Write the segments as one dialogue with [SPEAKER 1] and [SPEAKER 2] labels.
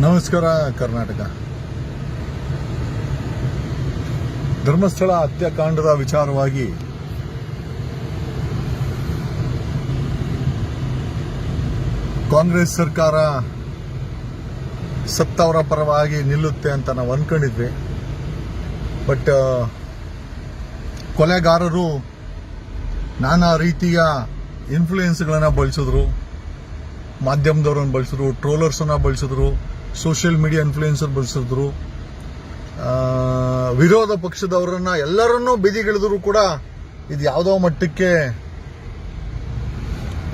[SPEAKER 1] ನಮಸ್ಕಾರ, ಕರ್ನಾಟಕ. ಧರ್ಮಸ್ಥಳ ಹತ್ಯಾಕಾಂಡದ ವಿಚಾರವಾಗಿ ಕಾಂಗ್ರೆಸ್ ಸರ್ಕಾರ ಸತ್ತವರ ಪರವಾಗಿ ನಿಲ್ಲುತ್ತೆ ಅಂತ ನಾವು ಅನ್ಕೊಂಡಿದ್ವಿ. ಬಟ್ ಕೊಲೆಗಾರರು ನಾನಾ ರೀತಿಯ ಇನ್ಫ್ಲೂಯೆನ್ಸ್ಗಳನ್ನು ಬಳಸಿದ್ರು, ಮಾಧ್ಯಮದವ್ರನ್ನ ಬಳಸಿದ್ರು ಟ್ರೋಲರ್ಸನ್ನ ಬಳಸಿದ್ರು ಸೋಷಿಯಲ್ ಮೀಡಿಯಾ ಇನ್ಫ್ಲೂಯೆನ್ಸರ್ ಬಳಸಿದ್ರು. ವಿರೋಧ ಪಕ್ಷದವರನ್ನ ಎಲ್ಲರನ್ನೂ ಬೀದಿಗಿಳಿದ್ರು ಕೂಡ ಇದು ಯಾವುದೋ ಮಟ್ಟಕ್ಕೆ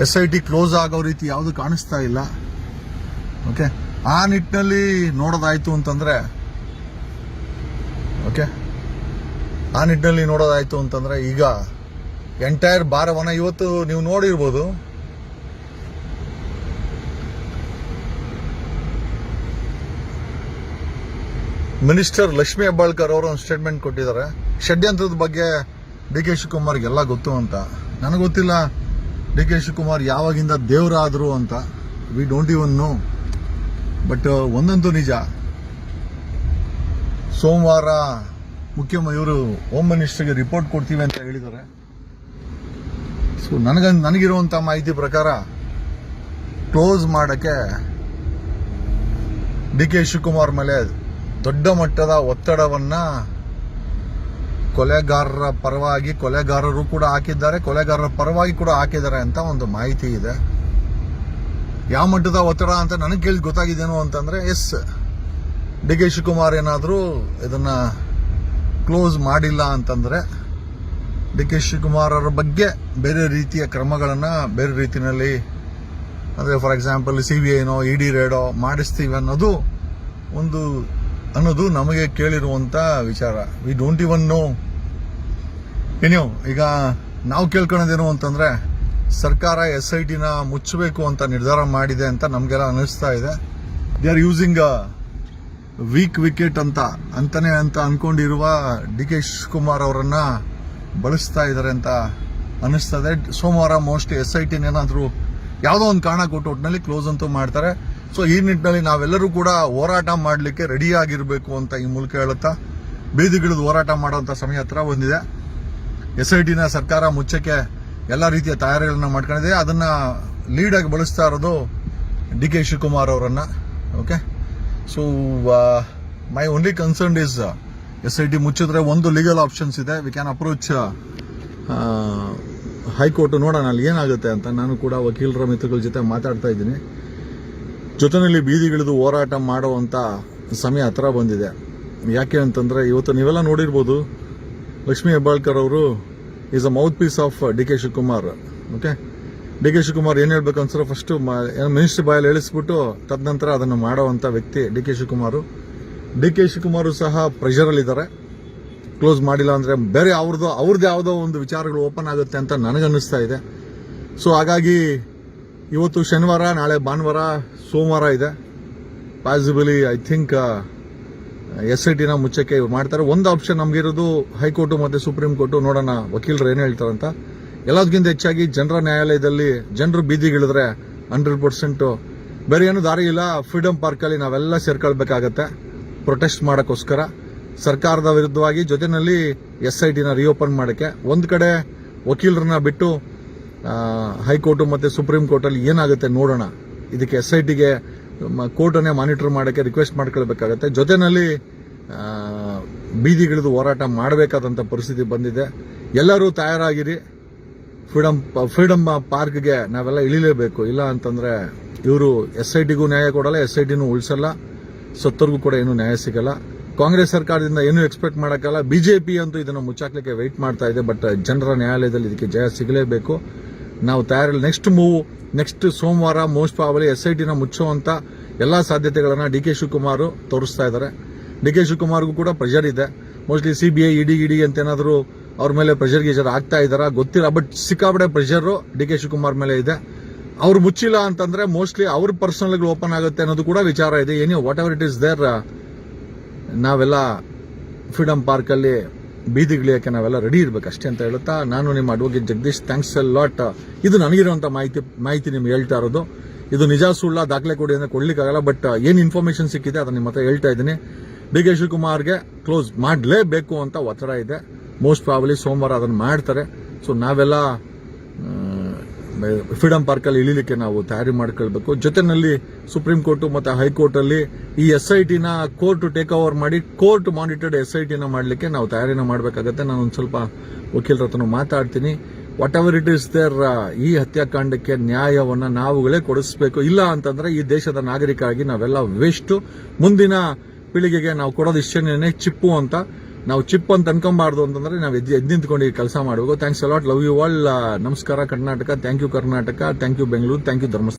[SPEAKER 1] ಎಸ್ ಐ ಟಿ ಕ್ಲೋಸ್ ಆಗೋ ರೀತಿ ಯಾವುದು ಕಾಣಿಸ್ತಾ ಇಲ್ಲ. ಓಕೆ? ಆ ನಿಟ್ಟಿನಲ್ಲಿ ನೋಡೋದಾಯ್ತು ಅಂತಂದ್ರೆ, ಓಕೆ? ಆ ನಿಟ್ಟಿನಲ್ಲಿ ನೋಡೋದಾಯ್ತು ಅಂತಂದ್ರೆ ಈಗ ಎಂಟೈರ್ ಭಾರವನ್ನ ಇವತ್ತು ನೀವು ನೋಡಿರ್ಬೋದು. ಮಿನಿಸ್ಟರ್ ಲಕ್ಷ್ಮಿ ಹೆಬ್ಬಾಳ್ಕರ್ ಅವರು ಒಂದು ಸ್ಟೇಟ್ಮೆಂಟ್ ಕೊಟ್ಟಿದ್ದಾರೆ. ಷಡ್ಯಂತ್ರದ ಬಗ್ಗೆ ಡಿ ಕೆ ಶಿವಕುಮಾರ್ಗೆಲ್ಲ ಗೊತ್ತು ಅಂತ. ನನಗೆ ಗೊತ್ತಿಲ್ಲ ಡಿ ಕೆ ಶಿವಕುಮಾರ್ ಯಾವಾಗಿಂದ ದೇವರಾದರು ಅಂತ. We don't even know but ಒಂದಂತೂ ನಿಜ. ಸೋಮವಾರ ಮುಖ್ಯಮ ಇವರು ಹೋಮ್ ಮಿನಿಸ್ಟರ್ಗೆ ರಿಪೋರ್ಟ್ ಕೊಡ್ತೀವಿ ಅಂತ ಹೇಳಿದ್ದಾರೆ. ಸೊ ನನಗ ನನಗಿರುವಂಥ ಮಾಹಿತಿ ಪ್ರಕಾರ ಕ್ಲೋಸ್ ಮಾಡೋಕ್ಕೆ ಡಿ ಕೆ ಶಿವಕುಮಾರ್ ಮೇಲೆ ದೊಡ್ಡ ಮಟ್ಟದ ಒತ್ತಡವನ್ನ ಕೊಲೆಗಾರರ ಪರವಾಗಿ ಕೊಲೆಗಾರರು ಕೂಡ ಹಾಕಿದ್ದಾರೆ, ಕೊಲೆಗಾರರ ಪರವಾಗಿ ಕೂಡ ಹಾಕಿದ್ದಾರೆ ಅಂತ ಒಂದು ಮಾಹಿತಿ ಇದೆ. ಯಾವ ಮಟ್ಟದ ಒತ್ತಡ ಅಂತ ನನಗೆ ಕೇಳಿ ಗೊತ್ತಾಗಿದ್ದೇನು ಅಂತಂದ್ರೆ, ಎಸ್, ಡಿ ಕೆ ಶಿವಕುಮಾರ್ ಏನಾದರೂ ಇದನ್ನ ಕ್ಲೋಸ್ ಮಾಡಿಲ್ಲ ಅಂತಂದ್ರೆ, ಡಿ ಕೆ ಶಿವಕುಮಾರ್ ಅವರ ಬಗ್ಗೆ ಬೇರೆ ರೀತಿಯ ಕ್ರಮಗಳನ್ನು ಬೇರೆ ರೀತಿಯಲ್ಲಿ, ಅಂದ್ರೆ ಫಾರ್ ಎಕ್ಸಾಂಪಲ್ ಸಿ ಬಿ ಐನೋ, ಇ ಡಿ ರೇಡೋ ಮಾಡಿಸ್ತೀವಿ ಅನ್ನೋದು ಒಂದು ಅನ್ನೋದು ನಮಗೆ ಕೇಳಿರುವಂತ ವಿಚಾರ. ವಿ ಡೋಂಟ್ ಇವನ್ ನೋ ಏನೋ ಈಗ ನಾವು ಕೇಳ್ಕೊಳ್ಳೋದೇನು ಅಂತಂದ್ರೆ, ಸರ್ಕಾರ ಎಸ್ ಐ ಟಿನ ಮುಚ್ಚಬೇಕು ಅಂತ ನಿರ್ಧಾರ ಮಾಡಿದೆ ಅಂತ ನಮಗೆಲ್ಲ ಅನಿಸ್ತಾ ಇದೆ. They are using weak wicket ಅಂತ, ಅಂತಾನೆ ಅಂತ ಅನ್ಕೊಂಡಿರುವ ಡಿ ಕೆ ಶಿವಕುಮಾರ್ ಅವರನ್ನು ಬಳಸ್ತಾ ಇದ್ದಾರೆ ಅಂತ ಅನಿಸ್ತದೆ ಸೋಮವಾರ ಮೋಸ್ಟ್ ಎಸ್ ಐ ಟಿನ ಏನಾದರೂ ಯಾವುದೋ ಒಂದು ಕಾರಣ ಕೊಟ್ಟು ಒಟ್ಟಿನಲ್ಲಿ ಕ್ಲೋಸ್ ಅಂತೂ ಮಾಡ್ತಾರೆ. ಸೊ ಈ ನಿಟ್ಟಿನಲ್ಲಿ ನಾವೆಲ್ಲರೂ ಕೂಡ ಹೋರಾಟ ಮಾಡಲಿಕ್ಕೆ ರೆಡಿ ಆಗಿರಬೇಕು ಅಂತ ಈ ಮೂಲಕ ಹೇಳುತ್ತಾ ಬೀದಿಗಿಳಿದು ಹೋರಾಟ ಮಾಡುವಂತ ಸಮಯ ಹತ್ರ ಬಂದಿದೆ. ಎಸ್ ಐ ಟಿನ ಸರ್ಕಾರ ಮುಚ್ಚಕ್ಕೆ ಎಲ್ಲ ರೀತಿಯ ತಯಾರಿಗಳನ್ನ ಮಾಡ್ಕೊಂಡಿದೆ. ಅದನ್ನ ಲೀಡ್ ಆಗಿ ಬಳಸ್ತಾ ಇರೋದು ಡಿ ಕೆ ಶಿವಕುಮಾರ್ ಅವರನ್ನು okay so my only concern is S I T ಮುಚ್ಚಿದ್ರೆ ಒಂದು ಲೀಗಲ್ ಆಪ್ಷನ್ಸ್ ಇದೆ. We can approach high court ನೋಡೋಣ ಅಲ್ಲಿ ಏನಾಗುತ್ತೆ ಅಂತ ನಾನು ಕೂಡ ವಕೀಲರ ಮಿತ್ರಗಳ ಜೊತೆ ಮಾತಾಡ್ತಾ ಇದ್ದೀನಿ. ಜೊತೆಯಲ್ಲಿ ಬೀದಿಗಿಳಿದು ಹೋರಾಟ ಮಾಡುವಂತ ಸಮಯ ಹತ್ರ ಬಂದಿದೆ. ಯಾಕೆ ಅಂತಂದ್ರೆ ಇವತ್ತು ನೀವೆಲ್ಲ ನೋಡಿರ್ಬೋದು, ಲಕ್ಷ್ಮೀ ಹೆಬ್ಬಾಳ್ಕರ್ ಅವರು is a mouthpiece of D K Shivakumar okay D K Shivakumar ಏನು ಹೇಳ್ಬೇಕು ಅನ್ಸರ ಫಸ್ಟು ಮಿನಿಸ್ಟ್ರಿ ಬಾಯಲ್ಲಿ ಹೇಳಿಸ್ಬಿಟ್ಟು ತದನಂತರ ಅದನ್ನು ಮಾಡುವಂತ ವ್ಯಕ್ತಿ D K Shivakumar. D K Shivakumar ಸಹ ಪ್ರೆಷರ್ ಅಲ್ಲಿ ಇದ್ದಾರೆ. ಕ್ಲೋಸ್ ಮಾಡಿಲ್ಲ ಅಂದ್ರೆ ಬೇರೆ ಅವ್ರದ್ದು ಅವ್ರದ್ದು ಯಾವುದೋ ಒಂದು ವಿಚಾರಗಳು ಓಪನ್ ಆಗುತ್ತೆ ಅಂತ ನನಗನ್ನಿಸ್ತಾ ಇದೆ. ಸೊ ಹಾಗಾಗಿ ಇವತ್ತು ಶನಿವಾರ, ನಾಳೆ ಭಾನುವಾರ, ಸೋಮವಾರ ಇದೆ. Possibly I think S I ಟಿನ ಮುಚ್ಚಕ್ಕೆ ಮಾಡ್ತಾರೆ. ಒಂದು ಆಪ್ಷನ್ ನಮಗಿರೋದು ಹೈಕೋರ್ಟು ಮತ್ತೆ ಸುಪ್ರೀಂ ಕೋರ್ಟು ನೋಡೋಣ. ವಕೀಲರು ಏನು ಹೇಳ್ತಾರಂತ ಎಲ್ಲದಕ್ಕಿಂತ ಹೆಚ್ಚಾಗಿ ಜನರ ನ್ಯಾಯಾಲಯದಲ್ಲಿ ಜನರು ಬೀದಿಗಿಳಿದ್ರೆ ಹಂಡ್ರೆಡ್ ಪರ್ಸೆಂಟ್ ಬೇರೆ ಏನು ದಾರಿ ಇಲ್ಲ. ಫ್ರೀಡಂ ಪಾರ್ಕಲ್ಲಿ ನಾವೆಲ್ಲ ಸೇರ್ಕೊಳ್ಬೇಕಾಗತ್ತೆ. ಪ್ರೊಟೆಸ್ಟ್ ಮಾಡೋಕ್ಕೋಸ್ಕರ. ಸರ್ಕಾರದ ವಿರುದ್ಧವಾಗಿ ಜೊತೆಯಲ್ಲಿ ಎಸ್ ಐ ಟಿನ ರಿಓಪನ್ ಮಾಡೋಕ್ಕೆ. ಒಂದು ಕಡೆ ವಕೀಲರನ್ನ ಬಿಟ್ಟು ಹೈಕೋರ್ಟ್ ಮತ್ತೆ ಸುಪ್ರೀಂ ಕೋರ್ಟಲ್ಲಿ ಏನಾಗುತ್ತೆ ನೋಡೋಣ. ಇದಕ್ಕೆ ಎಸ್ ಐ ಟಿಗೆ ಕೋರ್ಟನ್ನೇ ಮಾನಿಟರ್ ಮಾಡೋಕ್ಕೆ ರಿಕ್ವೆಸ್ಟ್ ಮಾಡ್ಕೊಳ್ಬೇಕಾಗತ್ತೆ. ಜೊತೆನಲ್ಲಿ ಆ, ಬೀದಿಗಿಳಿದು ಹೋರಾಟ ಮಾಡಬೇಕಾದಂಥ ಪರಿಸ್ಥಿತಿ ಬಂದಿದೆ. ಎಲ್ಲರೂ ತಯಾರಾಗಿರಿ. ಫ್ರೀಡಮ್ ಫ್ರೀಡಮ್ ಪಾರ್ಕ್ಗೆ ನಾವೆಲ್ಲ ಇಳಿಲೇಬೇಕು. ಇಲ್ಲ ಅಂತಂದ್ರೆ ಇವರು ಎಸ್ ಐ ಟಿಗೂ ನ್ಯಾಯ ಕೊಡಲ್ಲ ಎಸ್ ಐ ಟಿನೂ ಉಳಿಸಲ್ಲ. ಸತ್ತರಿಗೂ ಕೂಡ ಏನು ನ್ಯಾಯ ಸಿಗಲ್ಲ. ಕಾಂಗ್ರೆಸ್ ಸರ್ಕಾರದಿಂದ ಏನು ಎಕ್ಸ್ಪೆಕ್ಟ್ ಮಾಡೋಕ್ಕಲ್ಲ ಬಿಜೆಪಿ ಅಂತೂ ಇದನ್ನು ಮುಚ್ಚಾಕ್ಲಿಕ್ಕೆ ವೆಯ್ಟ್ ಮಾಡ್ತಾ ಇದೆ ಬಟ್ ಜನರ ನ್ಯಾಯಾಲಯದಲ್ಲಿ ಇದಕ್ಕೆ ಜಯ ಸಿಗಲೇಬೇಕು. ನಾವು ತಯಾರಿ ನೆಕ್ಸ್ಟ್ ಮೂವ್ ನೆಕ್ಸ್ಟ್ ಸೋಮವಾರ ಮೋಸ್ಟ್ ಪಾವಲಿ ಎಸ್ ಐ ಟಿನ ಮುಚ್ಚುವಂಥ ಎಲ್ಲಾ ಸಾಧ್ಯತೆಗಳನ್ನ ಡಿ ಕೆ ಶಿವಕುಮಾರ್ ತೋರಿಸ್ತಾ ಇದ್ದಾರೆ. ಡಿ ಕೆ ಶಿವಕುಮಾರ್ಗೂ ಕೂಡ ಪ್ರೆಷರ್ ಇದೆ. Mostly C CBI ED ED ಅಂತ ಏನಾದರೂ ಅವ್ರ ಮೇಲೆ ಪ್ರೆಷರ್ ಗೀಜರ್ ಆಗ್ತಾ ಇದ್ದಾರಾ? ಗೊತ್ತಿಲ್ಲ ಬಟ್ ಸಿಕ್ಕಾಬಡೆ ಪ್ರೆಷರ್ ಡಿ ಕೆ ಶಿವಕುಮಾರ್ ಮೇಲೆ ಇದೆ. ಅವ್ರು ಮುಚ್ಚಿಲ್ಲ ಅಂತಂದ್ರೆ ಮೋಸ್ಟ್ಲಿ ಅವ್ರ ಪರ್ಸನಲ್ ಓಪನ್ ಆಗುತ್ತೆ ಅನ್ನೋದು ಕೂಡ ವಿಚಾರ ಇದೆ. ಏನೋ whatever it is there ನಾವೆಲ್ಲ ಫ್ರೀಡಮ್ ಪಾರ್ಕ್ ಅಲ್ಲಿ ಬೀದಿಗಿಳಿಯಕ್ಕೆ ನಾವೆಲ್ಲ ರೆಡಿ ಇರ್ಬೇಕು ಅಷ್ಟೇ ಅಂತ ಹೇಳುತ್ತಾ, ನಾನು ನಿಮ್ಮ advocate Jagadish thanks a lot ಇದು ನನಗಿರುವಂಥ ಮಾಹಿತಿ ಮಾಹಿತಿ ನಿಮ್ಗೆ ಹೇಳ್ತಾ ಇರೋದು. ಇದು ನಿಜ ಸುಳ್ಳ, ದಾಖಲೆ ಕೊಡಿ ಅಂದರೆ ಕೊಡ್ಲಿಕ್ಕಾಗಲ್ಲ ಬಟ್ ಏನು ಇನ್ಫಾರ್ಮೇಷನ್ ಸಿಕ್ಕಿದೆ ಅದನ್ನು ನಿಮ್ಮ ಹತ್ರ ಹೇಳ್ತಾ ಇದ್ದೀನಿ. ಡಿ ಕೆ ಶಿವಕುಮಾರ್ಗೆ ಕ್ಲೋಸ್ ಮಾಡಲೇಬೇಕು ಅಂತ ಒತ್ತಡ ಇದೆ. ಮೋಸ್ಟ್ ಪ್ರಾಬಲಿ ಸೋಮವಾರ ಅದನ್ನ ಮಾಡ್ತಾರೆ. ಸೊ ನಾವೆಲ್ಲ ಫ್ರೀಡಂ ಪಾರ್ಕಲ್ಲಿ ಇಳಿಲಿಕ್ಕೆ ನಾವು ತಯಾರಿ ಮಾಡ್ಕೊಳ್ಬೇಕು. ಜೊತೆನಲ್ಲಿ ಸುಪ್ರೀಂ ಕೋರ್ಟ್ ಮತ್ತೆ ಹೈಕೋರ್ಟ್ ಅಲ್ಲಿ ಈ ಎಸ್ ಐ ಟಿನ ಕೋರ್ಟ್ ಟೇಕ್ ಓವರ್ ಮಾಡಿ ಕೋರ್ಟ್ ಮಾನಿಟರ್ಡ್ ಎಸ್ ಐ ಟಿನ ಮಾಡಲಿಕ್ಕೆ ನಾವು ತಯಾರಿನ ಮಾಡಬೇಕಾಗತ್ತೆ. ನಾನು ಒಂದು ಸ್ವಲ್ಪ ವಕೀಲರ ಹತ್ರ ಮಾತಾಡ್ತೀನಿ. Whatever it is there ಈ ಹತ್ಯಾಕಾಂಡಕ್ಕೆ ನ್ಯಾಯವನ್ನು ನಾವುಗಳೇ ಕೊಡಿಸ್ಬೇಕು. ಇಲ್ಲ ಅಂತಂದ್ರೆ ಈ ದೇಶದ ನಾಗರಿಕರಾಗಿ ನಾವೆಲ್ಲ ವೇಸ್ಟು ಮುಂದಿನ ಪೀಳಿಗೆಗೆ ನಾವು ಕೊಡೋದು ಇಷ್ಟೇನೆ ಚಿಪ್ಪು ಅಂತ. ನಾವು ಚಿಪ್ ಅಂತ ಅನ್ಕೊಂಬಾರ್ದು ಅಂತಂದ್ರೆ ನಾವು ಎದ್ದು ಎದ್ದು ನಿಂತ್ಕೊಂಡು ಕೆಲಸ ಮಾಡಬೇಕು thanks a lot love you all ನಮಸ್ಕಾರ, Karnataka. Thank you Karnataka. Thank you Bengaluru thank you Dharmasthala.